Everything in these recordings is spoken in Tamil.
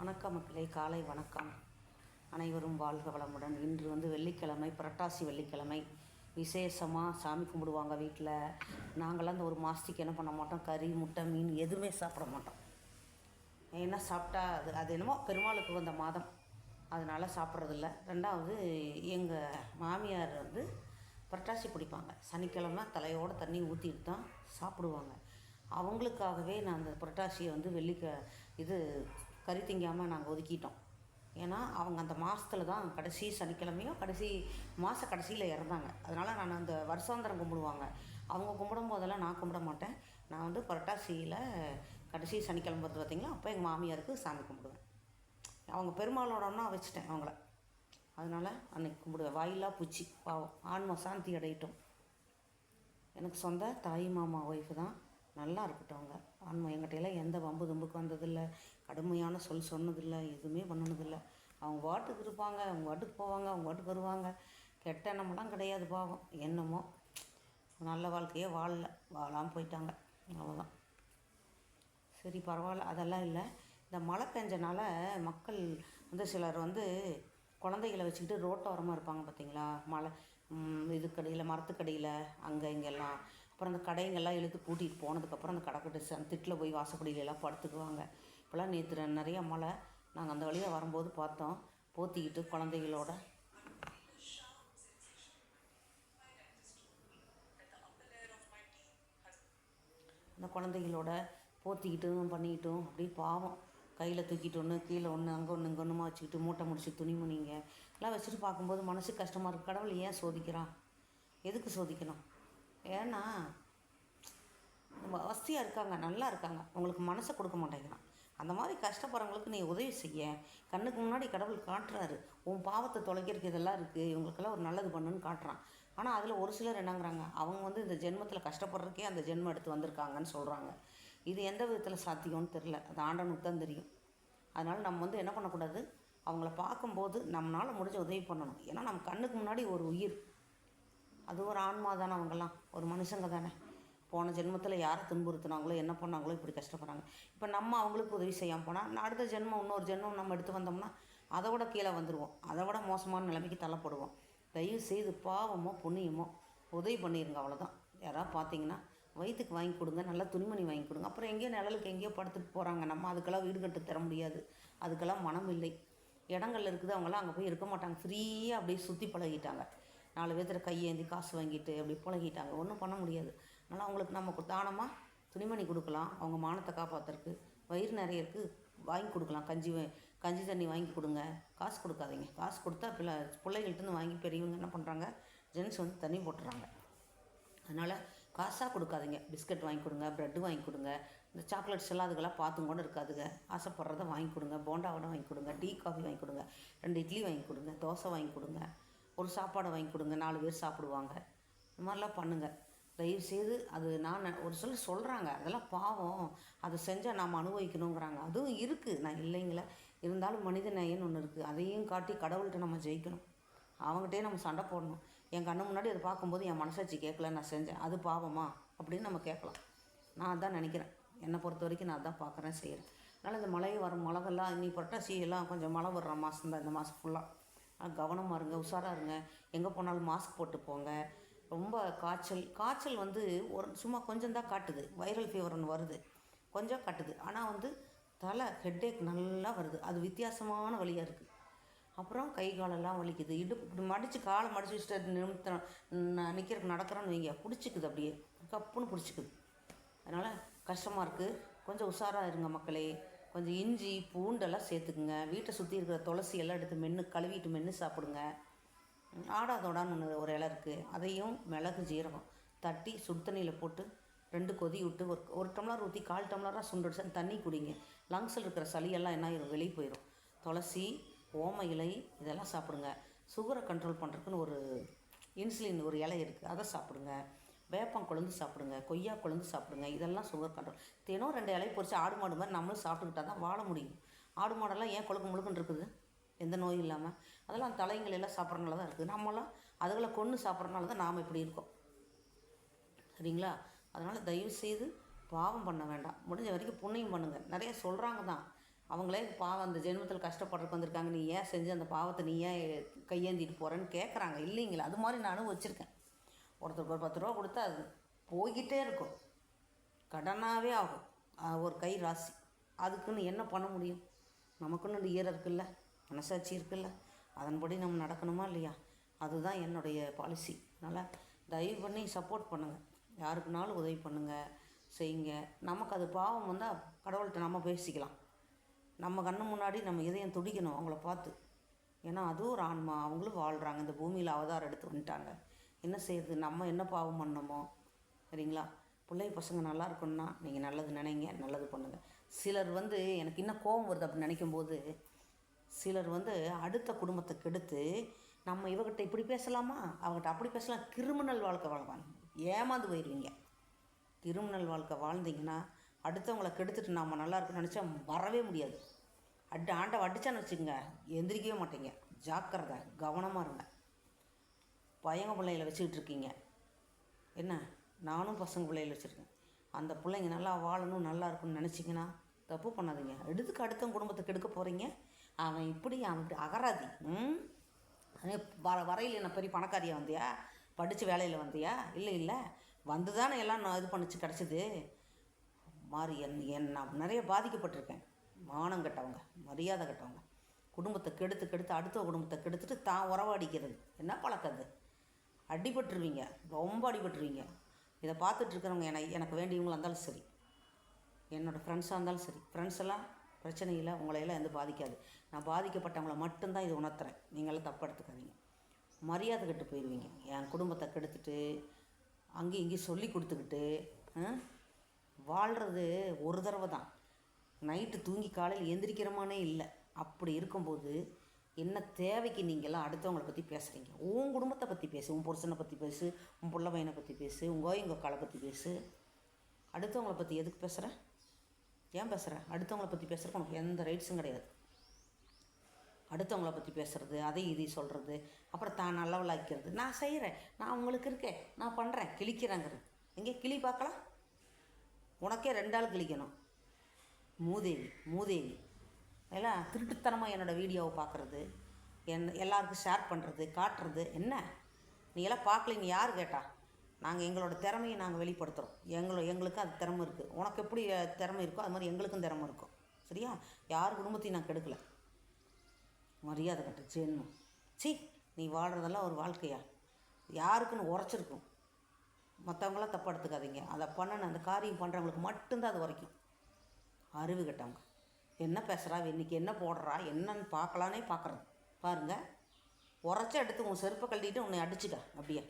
வணக்கம் மக்களே காலை வணக்கம். அனைவரும் வாழ்க வளமுடன். இன்று வந்து வெள்ளிக்கிழமை புரட்டாசி வெள்ளிக்கிழமை. விசேஷமாக சாமி கும்பிடுவாங்க வீட்டில் நாங்களாம் அந்த ஒரு மாதத்துக்கு என்ன பண்ண மாட்டோம்? கறி முட்டை மீன் எதுவுமே சாப்பிட மாட்டோம். ஏன்னா சாப்பிட்டா அது அது என்னமோ பெருமாளுக்கு வந்த மாதம். அதனால் சாப்பிட்றதில்ல. ரெண்டாவது எங்கள் மாமியார் வந்து புரட்டாசி பிடிப்பாங்க. சனிக்கிழமை தலையோட தண்ணி ஊற்றிட்டு தான் சாப்பிடுவாங்க. அவங்களுக்காகவே நான் அந்த புரட்டாசியை வந்து வெள்ளிக்க இது கறி திங்காமல் நாங்கள் ஒதுக்கிட்டோம். ஏன்னா அவங்க அந்த மாதத்துல தான் கடைசி சனிக்கிழமையோ கடைசி மாத கடைசியில் இறந்தாங்க. அதனால் நான் அந்த வருஷாந்திரம் கும்பிடுவாங்க. அவங்க கும்பிடும் போதெல்லாம் நான் கும்பிட மாட்டேன். நான் வந்து புரட்டாசியில் கடைசி சனிக்கிழமை வந்து பார்த்திங்களா அப்போ எங்கள் மாமியாருக்கு சாமி கும்பிடுவேன். அவங்க பெருமாளோடனா வச்சுட்டேன் அவங்கள. அதனால் அன்னைக்கு கும்பிடுவேன் வாயிலாக பூச்சி. பாவம். ஆன்மா சாந்தி அடையிட்டோம். எனக்கு சொந்த தாய் மாமா ஒய்ஃபு தான். நல்லா இருக்கட்டும் அவங்க. ஆன்மா எங்கிட்டையெல்லாம் எந்த வம்பு தும்புக்கு வந்ததில்லை. கடுமையான சொல் சொன்னதில்லை. எதுவுமே பண்ணனதில்லை. அவங்க வாட்டுக்கு இருப்பாங்க அவங்க வாட்டுக்கு போவாங்க அவங்க வாட்டுக்கு வருவாங்க. கெட்ட எண்ணமெல்லாம் கிடையாது பாவம். என்னமோ நல்ல வாழ்க்கையே வாழல. வாழாமல் போயிட்டாங்க. அவ்வளோதான் சரி பரவாயில்ல. அதெல்லாம் இல்லை. இந்த மழை பெஞ்சனால மக்கள் வந்து சிலர் வந்து குழந்தைகளை வச்சுக்கிட்டு ரோட்டோரமாக இருப்பாங்க பார்த்தீங்களா? மழை இதுக்கடியில் மரத்துக்கடியில் அங்கே இங்கெல்லாம். அப்புறம் அந்த கடைங்கெல்லாம் இழுத்து கூட்டிகிட்டு போனதுக்கப்புறம் அந்த கடைக்கட்டு அந்த திட்டில் போய் வாசப்படியிலெல்லாம் படுத்துக்குவாங்க. இப்போல்லாம் நேற்று நிறைய மழை. நாங்கள் அந்த வழியாக வரும்போது பார்த்தோம். போத்திக்கிட்டு குழந்தைகளோட. அந்த குழந்தைகளோட போத்திக்கிட்டும் பண்ணிக்கிட்டும் அப்படியே பாவம். கையில் தூக்கிட்டு ஒன்று கீழே ஒன்று அங்கே ஒன்று இங்கே ஒன்றுமா வச்சுக்கிட்டு மூட்டை முடிச்சு துணிமணிங்க எல்லாம் வச்சுட்டு பார்க்கும்போது மனசு கஷ்டமாக இருக்கு. கடவுள் ஏன் சோதிக்கிறான்? எதுக்கு சோதிக்கணும்? ஏன்னா நம்ம வசதியாக இருக்காங்க நல்லா இருக்காங்க. உங்களுக்கு மனசை கொடுக்க மாட்டேங்கிறான். அந்த மாதிரி கஷ்டப்படுறவங்களுக்கு நீ உதவி செய்ய. கண்ணுக்கு முன்னாடி கடவுள் காட்டுறாரு. உன் பாவத்தை தொலைக்கிறதுக்கு இதெல்லாம் இருக்குது இவங்களுக்கெல்லாம் ஒரு நல்லது பண்ணுன்னு காட்டுறான். ஆனால் அதில் ஒரு சிலர் என்னங்கிறாங்க? அவங்க வந்து இந்த ஜென்மத்தில் கஷ்டப்படுறதுக்கே அந்த ஜென்மம் எடுத்து வந்திருக்காங்கன்னு சொல்கிறாங்க இது எந்த விதத்தில் சாத்தியம்னு தெரில அது ஆண்டனுக்கு தான் தெரியும். அதனால் நம்ம வந்து என்ன பண்ணக்கூடாது? அவங்கள பார்க்கும்போது நம்மளால் முடிஞ்ச உதவி பண்ணணும். ஏன்னா நம்ம கண்ணுக்கு முன்னாடி ஒரு உயிர். அது ஒரு ஆன்மா தானே அவங்கெல்லாம். ஒரு மனுஷங்க தானே. போன ஜென்மத்தில் யாரை துன்புறுத்துனாங்களோ என்ன பண்ணாங்களோ இப்படி கஷ்டப்படுறாங்க. இப்போ நம்ம அவங்களுக்கு உதவி செய்யாமல் போனால் அடுத்த ஜென்மம் இன்னொரு ஜென்மம் நம்ம எடுத்து வந்தோம்னா அதை விட கீழே வந்துடுவோம் அதை விட மோசமான நிலைமைக்கு தள்ளப்படுவோம். தயவு செய்து பாவமோ புண்ணியமோ உதவி பண்ணிடுங்க அவ்வளோதான் யாராவது பார்த்தீங்கன்னா வயிற்றுக்கு வாங்கி கொடுங்க நல்லா துணிமணி வாங்கி கொடுங்க. அப்புறம் எங்கேயோ நிழலுக்கு எங்கேயோ படுத்துட்டு போகிறாங்க நம்ம அதுக்கெல்லாம் வீடு கட்டு தர முடியாது. அதுக்கெல்லாம் மனம் இல்லை இடங்கள்ல இருக்குது அவங்களாம் அங்கே போய் இருக்க மாட்டாங்க. ஃப்ரீயாக அப்படியே சுற்றி பழகிட்டாங்க. நாலு பேர்த்துல கையேந்தி காசு வாங்கிட்டு அப்படி புழங்கிட்டாங்க ஒன்றும் பண்ண முடியாது. அதனால் அவங்களுக்கு நம்ம தானமாக துணிமணி கொடுக்கலாம். அவங்க மானத்தை காப்பாற்றுறதுக்கு வயிறு நிறைய இருக்குது வாங்கி கொடுக்கலாம். கஞ்சி கஞ்சி தண்ணி வாங்கி கொடுங்க. காசு கொடுக்காதீங்க. காசு கொடுத்தா பிள்ளை பிள்ளைகள்ட்டேருந்து வாங்கி பெரியவங்க என்ன பண்ணுறாங்க ஜென்ஸ் வந்து தண்ணி போட்டுறாங்க. அதனால் காசாக கொடுக்காதீங்க. பிஸ்கட் வாங்கி கொடுங்க ப்ரெட்டு வாங்கி கொடுங்க. இந்த சாக்லேட்ஸ் எல்லாம் அதுக்கெல்லாம் பார்த்தும் கூட இருக்காதுங்க. ஆசைப்படுறத வாங்கி கொடுங்க. போண்டா வடை வாங்கி கொடுங்க. டீ காஃபி வாங்கி கொடுங்க. ரெண்டு இட்லி வாங்கி கொடுங்க. தோசை வாங்கி கொடுங்க. ஒரு சாப்பாடை வாங்கி கொடுங்க நாலு பேர் சாப்பிடுவாங்க. இந்த மாதிரிலாம் பண்ணுங்கள் தயவு செய்து அது நான் ஒரு சிலர் சொல்கிறாங்க அதெல்லாம் பாவம். அதை செஞ்சால் நாம் அனுபவிக்கணுங்கிறாங்க அதுவும் இருக்குது நான் இல்லைங்களா. இருந்தாலும் மனித நேயம்னு ஒன்று இருக்குது அதையும் காட்டி கடவுள்கிட்ட நம்ம ஜெயிக்கணும். அவங்ககிட்டயே நம்ம சண்டை போடணும். என் கண்ணு முன்னாடி அதை பார்க்கும்போது என் மனசாட்சி கேட்கல நான் செஞ்சேன். அது பாவமா? அப்படின்னு நம்ம கேட்கலாம். நான் அதான் நினைக்கிறேன். என்னை பொறுத்த வரைக்கும் நான் அதான் பார்க்குறேன் செய்கிறேன் அதனால் இந்த மழை வரும் மிளகெல்லாம் இன்னி புரட்டாசி எல்லாம் கொஞ்சம் மழை வர்ற மாதம் தான் இந்த மாதம் ஃபுல்லாக கவனமாக இருங்க உஷாராக இருங்க. எங்கே போனாலும் மாஸ்க் போட்டு போங்க. ரொம்ப காய்ச்சல் காய்ச்சல் வந்து ஒரு சும்மா கொஞ்சம் தான் காட்டுது. வைரல் ஃபீவர் ஒன்று வருது. கொஞ்சம் காட்டுது. ஆனால் வந்து தலை ஹெட்டேக் நல்லா வருது. அது வித்தியாசமான வழியாக இருக்குது அப்புறம் கை காலெல்லாம் வலிக்குது. இடுப்பு இப்படி மடித்து காலை மடித்து வச்சுட்டு நிமித்த நிற்கிறக்கு நடக்கிறோன்னு வைங்க. பிடிச்சிக்குது அப்படியே. கப்புன்னு பிடிச்சிக்குது. அதனால் கஷ்டமாக இருக்குது கொஞ்சம் உஷாராக இருங்க மக்களே. கொஞ்சம் இஞ்சி பூண்டெல்லாம் சேர்த்துக்குங்க. வீட்டை சுற்றி இருக்கிற துளசி எல்லாம் எடுத்து மென்று கழுவிட்டு மென்று சாப்பிடுங்க. ஆடாதோடான்னு ஒன்று ஒரு இலை இருக்குது அதையும் மிளகு ஜீரகம் தட்டி சுடு தண்ணியில் போட்டு ரெண்டு கொதி விட்டு ஒரு ஒரு டம்ளர் ஊற்றி கால் டம்ளராக சுண்டுடுச்சு தண்ணி குடிங்க. லங்ஸில் இருக்கிற சளியெல்லாம் என்ன ஆயிரும்? வெளியே போயிடும் துளசி ஓம இலை இதெல்லாம் சாப்பிடுங்க. சுகரை கண்ட்ரோல் பண்ணுறதுக்குன்னு ஒரு இன்சுலின் ஒரு இலை இருக்குது அதை சாப்பிடுங்க. வேப்பம் கொழுந்து சாப்பிடுங்க கொய்யா கொழுந்து சாப்பிடுங்க இதெல்லாம் சுகர் கண்ட்ரோல் தினம் ரெண்டு இலையை பொறிச்சு ஆடு மாடு மாதிரி நம்மளும் சாப்பிட்டுக்கிட்டா தான் வாழ முடியும். ஆடு மாடெல்லாம் ஏன் கொழுக்கு முழுக்குன்னு இருக்குது? எந்த நோயும் இல்லாமல் அதெல்லாம் தலைங்கள் எல்லாம் சாப்பிட்றனால தான் இருக்குது. நம்மளாம் அதுகளை கொன்று சாப்பிட்றனால தான் நாம் இப்படி இருக்கோம். சரிங்களா? அதனால் தயவு செய்து பாவம் பண்ண வேண்டாம். முடிஞ்ச வரைக்கும் புண்ணியம் பண்ணுங்கள் நிறைய சொல்கிறாங்க தான். அவங்களே பாவம் அந்த ஜென்மத்தில் கஷ்டப்படுறதுக்கு வந்திருக்காங்க. நீ ஏன் செஞ்சு அந்த பாவத்தை நீ ஏன் கையேந்திட்டு போகிறேன்னு கேட்குறாங்க இல்லைங்களா அது மாதிரி நானும் வச்சுருக்கேன். ஒருத்தருக்கு ஒரு பத்து ரூபா கொடுத்தா அது போய்கிட்டே இருக்கும். கடனாகவே ஆகும். ஒரு கை ராசி. அதுக்குன்னு என்ன பண்ண முடியும்? நமக்குன்னு ஈரம் இருக்குல்ல மனசாட்சி இருக்குல்ல அதன்படி நம்ம நடக்கணுமா இல்லையா? அதுதான் என்னுடைய பாலிசி அதனால் தயவு பண்ணி சப்போர்ட் பண்ணுங்கள் யாருக்குனாலும் உதவி பண்ணுங்கள் செய்யுங்க. நமக்கு அது பாவம் வந்தால் கடவுள்கிட்ட நம்ம பேசிக்கலாம். நம்ம கண்ணு முன்னாடி நம்ம இதயம் துடிக்கணும் அவங்கள பார்த்து. ஏன்னா அதுவும் ஒரு ஆன்மா. அவங்களும் வாழ்கிறாங்க இந்த பூமியில் அவதாரம் எடுத்து வந்துட்டாங்க. என்ன செய்யுது? நம்ம என்ன பாவம் பண்ணோமோ? சரிங்களா? பிள்ளை பசங்க நல்லா இருக்கணும்னா நீங்கள் நல்லது நினைங்க நல்லது பண்ணுங்கள் சிலர் வந்து எனக்கு இன்னும் கோபம் வருது அப்படின்னு நினைக்கும் போது சிலர் வந்து அடுத்த குடும்பத்தை கெடுத்து நம்ம இவகிட்ட இப்படி பேசலாமா? அவகிட்ட அப்படி பேசலாம். கிரிமினல் வாழ்க்கை வாழ்வாங்க. ஏமாந்து போயிடுவீங்க கிரிமினல் வாழ்க்கை வாழ்ந்தீங்கன்னா அடுத்தவங்களை கெடுத்துட்டு நம்ம நல்லா இருக்குன்னு நினச்சா வரவே முடியாது. அடி ஆண்டை அடிச்சான்னு வச்சுக்கோங்க. எந்திரிக்கவே மாட்டீங்க. ஜாக்கிரதை கவனமாக இருங்க. பையங்க பிள்ளைகளை வச்சுக்கிட்டு இருக்கீங்க என்ன? நானும் பசங்க பிள்ளைகளை வச்சுருக்கேன். அந்த பிள்ளைங்க நல்லா வாழணும் நல்லா இருக்கும்னு நினச்சிங்கன்னா தப்பு பண்ணாதீங்க. எடுத்துக்கு அடுத்தவங்க குடும்பத்துக்கு எடுக்க போகிறீங்க அவன் இப்படி அவன் இப்படி அகராதி. ம்? வர வரையில் என்ன பெரிய பணக்காரியா வந்தியா? படித்து வேலையில் வந்தியா? இல்லை இல்லை. வந்து தானே எல்லாம் நான் இது பண்ணிச்சு கிடச்சிது. மாறி என் என் நான் நிறைய பாதிக்கப்பட்டிருக்கேன். மானம் கெட்டவங்க மரியாதை கெட்டவங்க. குடும்பத்தை கெடுத்து கெடுத்து அடுத்த குடும்பத்தை கெடுத்துட்டு தான் உறவாடிக்கிறது. என்ன பழக்கம் அது? அடிபட்டுருவீங்க. ரொம்ப அடிபட்டுருவீங்க. இதை பார்த்துட்டு என்னை என எனக்கு வேண்டியவங்களாக இருந்தாலும் சரி. என்னோடய ஃப்ரெண்ட்ஸாக இருந்தாலும் சரி. ஃப்ரெண்ட்ஸ் எல்லாம் பிரச்சனை இல்லை உங்களையெல்லாம் எந்த பாதிக்காது. நான் பாதிக்கப்பட்டவங்கள மட்டும்தான் இது உணர்த்துறேன். நீங்களாம் தப்பு எடுத்துக்காதீங்க. மரியாதை கெட்டு போயிடுவீங்க என் குடும்பத்தை கெடுத்துட்டு அங்கேயும் இங்கேயும் சொல்லி கொடுத்துக்கிட்டு வாழ்கிறது ஒரு தடவை தான் நைட்டு தூங்கி காலையில் எந்திரிக்கிறமானே இல்லை. அப்படி இருக்கும்போது என்ன தேவைக்கு நீங்கள்லாம் அடுத்தவங்கள பற்றி பேசுகிறீங்க உன் குடும்பத்தை பற்றி பேசு உன் புருஷனை பற்றி பேசு உன் பிள்ளை பையனை பற்றி பேசு உங்கள் எங்கள் காலை பற்றி பேசு. அடுத்தவங்களை பற்றி எதுக்கு பேசுகிற ஏன் பேசுகிற அடுத்தவங்கள பற்றி பேசுகிறக்கு உனக்கு எந்த ரைட்ஸும் கிடையாது. அடுத்தவங்கள பற்றி பேசுகிறது அதை இதை சொல்கிறது அப்புறம் தான் நல்லவளாக்கிறது நான் செய்கிறேன் நான் உங்களுக்கு இருக்கேன். நான் பண்ணுறேன் கிழிக்கிறேங்கிறது. எங்கே? கிளி பார்க்கலாம். உனக்கே ரெண்டு ஆள் கிழிக்கணும். மூதேவி மூதேவி. எல்லாம் திருட்டுத்தனமாக என்னோடய வீடியோவை பார்க்குறது என் எல்லாருக்கும் ஷேர் பண்ணுறது காட்டுறது என்ன? நீ எல்லாம் பார்க்கல யார் கேட்டா? நாங்கள் எங்களோட திறமையை நாங்கள் வெளிப்படுத்துகிறோம் எங்களோ எங்களுக்கு அது திறமை இருக்குது உனக்கு எப்படி திறமை இருக்கோ அது மாதிரி எங்களுக்கும் திறமை இருக்கும். சரியா? யார் குடும்பத்தையும் நான் கெடுக்கல. மரியாதை கட்ட ஜென்மம் சி நீ வாழ்கிறதெல்லாம் ஒரு வாழ்க்கையா? யாருக்குன்னு உரைச்சிருக்கும். மற்றவங்களாம் தப்பு எடுத்துக்காதீங்க. அதை பண்ணணும் அந்த காரியம் பண்ணுறவங்களுக்கு மட்டும்தான் அது உரைக்கும் அறிவு கெட்டவங்க. என்ன பேசுகிறா இன்னைக்கு என்ன போடுறா என்னன்னு பார்க்கலானே பார்க்குறது பாருங்க உரைச்ச எடுத்து உன் செருப்பை கழட்டிட்டு உன்னை அடிச்சுக்க அப்படியே.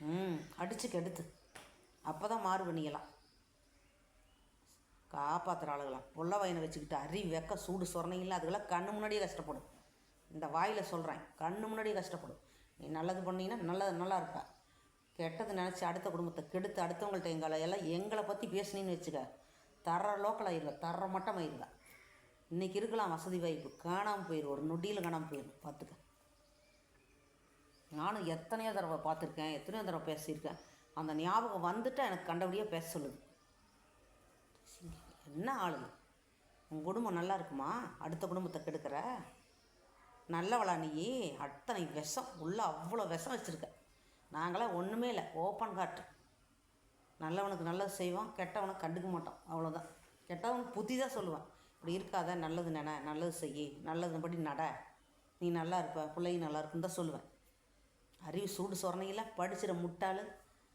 ம் அடிச்சுக்க எடுத்து அப்போ தான் மாறு பண்ணிக்கலாம். காப்பாற்றுற ஆளுகளாம் புள்ள வயனை வச்சுக்கிட்டு அறி வெக்க சூடு சொரணையில் அதுக்கெல்லாம் கண்ணு முன்னாடியே கஷ்டப்படும் இந்த வாயில் சொல்கிறேன் கண்ணு முன்னாடியே கஷ்டப்படும் நீ நல்லது பண்ணீங்கன்னா நல்லது நல்லா இருப்ப. கெட்டது நினச்சி அடுத்த குடும்பத்தை கெடுத்து அடுத்தவங்கள்ட்ட எங்களை எல்லாம் எங்களை பற்றி பேசுனீன்னு வச்சுக்க. தர லோக்கல் ஆயிடுவேன் தர மட்டம் ஆயிடுவேன் இன்றைக்கி இருக்கலாம் வசதி வாய்ப்பு. காணாமல் போயிடும் ஒரு நொடியில் காணாமல் போயிடும் பார்த்துக்க நானும் எத்தனையோ தடவை பார்த்துருக்கேன் எத்தனையோ தடவை பேசியிருக்கேன். அந்த ஞாபகம் வந்துட்டு எனக்கு கண்டபடியாக பேச சொல்லுது. என்ன ஆளுங்க? உன் குடும்பம் நல்லா இருக்குமா? அடுத்த குடும்பத்தை கெடுக்கிற? நல்லவளா நீ? அத்தனை விஷம். உள்ளே அவ்வளோ விஷம் வச்சுருக்க. நாங்களாம் ஒன்றுமே இல்லை. ஓப்பன் காட்டு நல்லவனுக்கு நல்லது செய்வோம் கெட்டவனுக்கு கண்டுக்க மாட்டோம். அவ்வளோதான் கெட்டவனுக்கு புத்தி தான் சொல்லுவேன். இப்படி இருக்காத நல்லது நினை நல்லது செய் நல்லதுபடி நட. நீ நல்லா இருப்ப பிள்ளைங்க நல்லா இருக்குன்னு தான் சொல்லுவேன் அறிவு சூடு சொரணையில் படிச்சிட முட்டாள்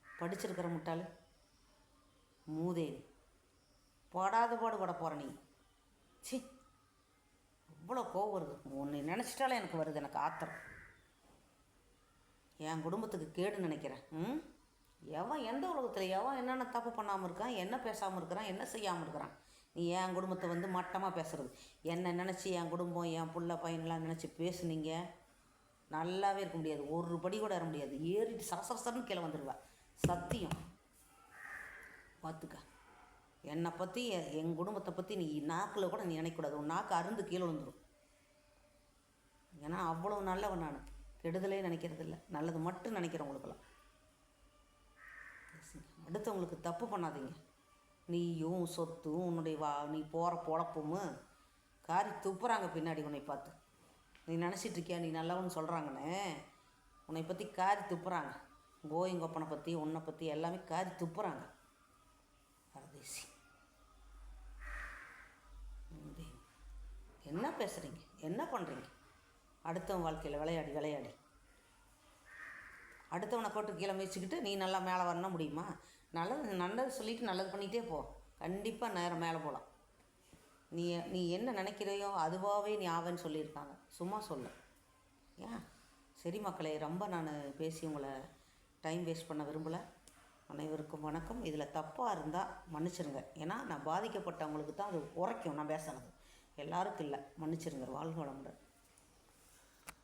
படிச்சிருக்கிற முட்டாள். மூதேவி போடாத பாடு போட போகிற நீ. சி அவ்வளோ கோவம் வருது. ஒன்று நினச்சிட்டாலே எனக்கு வருது எனக்கு ஆத்திரம். என் குடும்பத்துக்கு கேடு நினைக்கிறேன் ம்? எவன் எந்த உலகத்தில் எவன் என்னென்ன தப்பு பண்ணாமல் இருக்கான் என்ன பேசாமல் இருக்கிறான் என்ன செய்யாமல் இருக்கிறான்? நீ என் குடும்பத்தை வந்து மட்டமாக பேசுறது. என்னை நினச்சி என் குடும்பம் என் புள்ள பையன்லாம் நினச்சி பேசுனீங்க? நல்லாவே இருக்க முடியாது. ஒரு படி கூட வர முடியாது. ஏறிட்டு சரசரசரன்னு கீழே வந்துடுவா சத்தியம். பார்த்துக்க என்னை பற்றி என் குடும்பத்தை பற்றி நீ நாக்கில் கூட நீ நினைக்கக்கூடாது. உன் நாக்கு அருந்து கீழே விழுந்துடும் ஏன்னா அவ்வளோ நல்லவன் நான். கெடுதலே நினைக்கிறது இல்லை நல்லது மட்டும் நினைக்கிறேன் உங்களுக்கெல்லாம் அடுத்தவங்களுக்கு தப்பு பண்ணாதீங்க. நீயும் சொத்தும் உன்னுடைய வா நீ போகிற பொழப்பும் காரி துப்புறாங்க பின்னாடி உன்னை பார்த்து. நீ நினச்சிட்டு இருக்கியா? நீ நல்லவன்னு சொல்கிறாங்கன்னு உன்னை பற்றி காரி துப்புறாங்க. கோயங்கொப்பனை பற்றி உன்னை பற்றி எல்லாமே காரி துப்புறாங்க. பரதேசி. என்ன பேசுகிறீங்க என்ன பண்ணுறீங்க அடுத்தவன் வாழ்க்கையில் விளையாடி விளையாடி. அடுத்தவனை போட்டு கீழே மிதிச்சுக்கிட்டு நீ நல்லா மேலே வரணும் முடியுமா? நல்லது நல்லது சொல்லிட்டு நல்லது பண்ணிகிட்டே போ. கண்டிப்பாக நேரம் மேலே போகலாம் நீ நீ என்ன நினைக்கிறையோ அதுவாகவே நீ ஆவேன்னு சொல்லியிருக்காங்க. சும்மா சொல்ல. ஏன்? சரி மக்களே ரொம்ப நான் பேசி உங்களை டைம் வேஸ்ட் பண்ண விரும்பலை. அனைவருக்கும் வணக்கம். இதில் தப்பாக இருந்தால் மன்னிச்சிருங்க. ஏன்னா நான் பாதிக்கப்பட்டவங்களுக்கு தான் அது உரைக்கும் நான் பேசுனது எல்லாருக்கும் இல்லை. மன்னிச்சிருங்க. வாழ்க வளமுடன்.